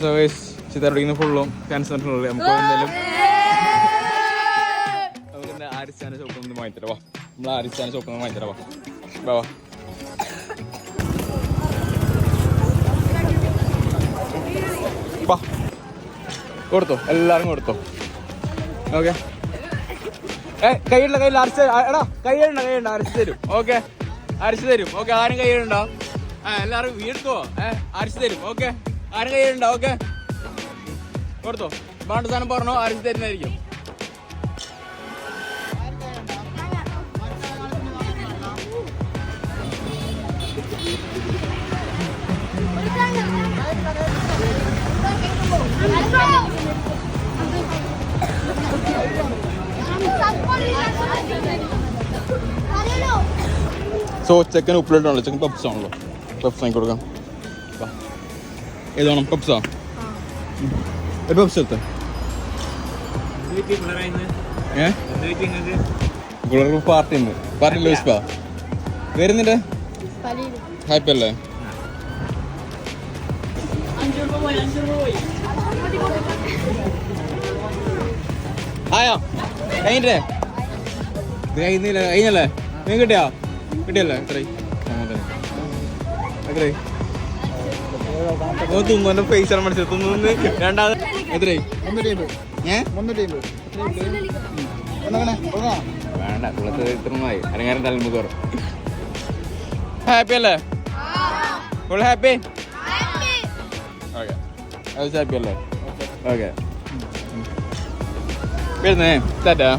So guys ചിത്രടിക്കുന്ന ഫുള്ളും നമുക്ക് എന്തായാലും നമുക്ക് എന്താ ആരിച്ചാന്റെ ഷോപ്പിൽ വാങ്ങിത്തരവാ നമ്മൾ ആരിച്ചാന്റെ ഷോപ്പിൽ നിന്ന് വാങ്ങിത്തരാം വാ. വാ വാ. വാ. കൊടുത്തോ എല്ലാവരും കൊടുത്തോ. ഓക്കെ ഏ കൈയിടണ്ട കയ്യിൽ അരച്ച് എടാ കൈയിടണ്ട കൈയിടണ്ട അരച്ച് തരും. ഓക്കെ അരച്ച് തരും. ഓക്കെ ആരും കൈയിടണ്ടോ. എല്ലാവരും വീഴ്ത്തോ ഏ അരച്ച് തരും. ഓക്കെ ആരും കയ്യിലുണ്ടോ? ഓക്കെ. കൊടുത്തോ. വേണ്ട സാധനം പറഞ്ഞോ അരച്ച് തരുന്നതായിരിക്കും. സോ ചെക്കൻ ഉപ്പിലിട്ടാണല്ലോ. ചെക്കൻ പപ്സ് ആണല്ലോ. പപ്സ് വാങ്ങി കൊടുക്കാം വാ. ഏത് വേണം പപ്സാ ഒരു പപ്സ് എടുത്ത് ഏ ഗുളർ പാർട്ടി ഉണ്ട് പാർട്ടി ലൂസ്പാ വരുന്നുണ്ട് ഹാപ്പി അല്ലേ ആയോ കഴിഞ്ഞിട്ടേ കഴിഞ്ഞില്ല കഴിഞ്ഞല്ലേ നീ കിട്ടിയോ കിട്ടിയല്ലേ എത്ര എത്ര ഓ ഫേസ് ആണ് മനസ്സിലായി തുന്നു രണ്ടാമത് എത്ര ഏ? വേണ്ട കുളത്ത് ഇത്രമായി അരങ്ങാരം തലമുക്ക് കുറവ് ഹാപ്പി അല്ലേ? ഫുൾ ഹാപ്പി ഓക്കെ ഹാപ്പി അല്ലേ? ഓക്കെ വരുന്നേ. ടാറ്റാ